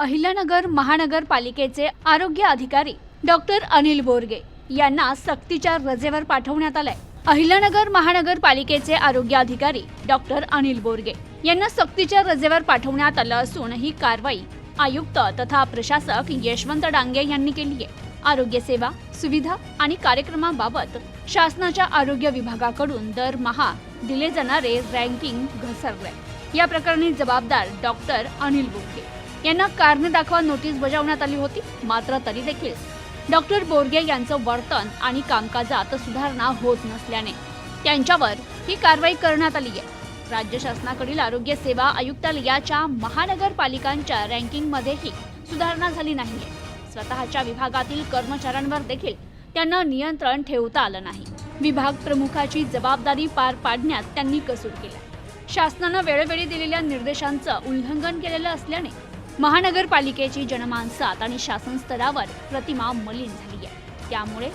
अहिल्यानगर महानगरपालिकेचे आरोग्य अधिकारी डॉक्टर अनिल बोरगे यांना सक्तीच्या रजेवर पाठवण्यात आलंय. अहिल्यानगर महानगरपालिकेचे आरोग्य अधिकारी डॉक्टर अनिल बोरगे यांना सक्तीच्या रजेवर पाठवण्यात आलं असून ही कारवाई आयुक्त तथा प्रशासक यशवंत डांगे यांनी केली आहे. आरोग्य सेवा सुविधा आणि कार्यक्रमाबाबत शासनाच्या आरोग्य विभागाकडून दरमहा दिले जाणारे रँकिंग घसरले या प्रकरणी जबाबदार डॉक्टर अनिल बोरगे यांना कारण दाखवा नोटीस बजावण्यात आली होती मात्र तरी देखील. डॉक्टर बोरगे यांचं वर्तन आणि कामकाजात सुधारणा होत नसल्याने त्यांच्यावर ही कारवाई करण्यात आली आहे. राज्य शासनाकडील आरोग्य सेवा आयुक्तालयाच्या महानगरपालिकांच्या रँकिंगमध्येही सुधारणा झाली नाही स्वतःच्या विभागातील कर्मचाऱ्यांवर देखील त्यांना नियंत्रण ठेवता आलं नाही. विभाग प्रमुखाची जबाबदारी पार पाडण्यात त्यांनी कसूर केला. शासनानं वेळोवेळी दिलेल्या निर्देशांचं उल्लंघन केलेलं असल्याने महानगरपालिकेची जनमानसात आणि शासन स्तरावर प्रतिमा मलिन झाली आहे. त्यामुळे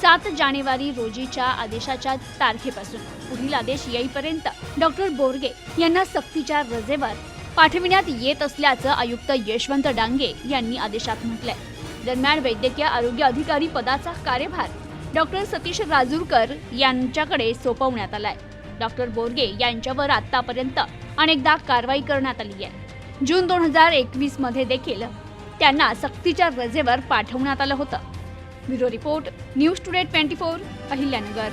सात जानेवारी रोजीच्या आदेशाच्या तारखेपासून पुढील आदेश येईपर्यंत डॉक्टर बोरगे यांना सक्तीच्या रजेवर पाठविण्यात येत असल्याचं आयुक्त यशवंत डांगे यांनी आदेशात म्हटलंय. दरम्यान वैद्यकीय आरोग्य अधिकारी पदाचा कार्यभार डॉक्टर सतीश राजूरकर यांच्याकडे सोपवण्यात आलाय. डॉक्टर बोरगे यांच्यावर आतापर्यंत अनेकदा कारवाई करण्यात आली आहे. जून दोन हजार एकवीसमध्ये देखील त्यांना सक्तीच्या रजेवर पाठवण्यात आलं होतं. Bureau report news today twenty four Ahilyanagar.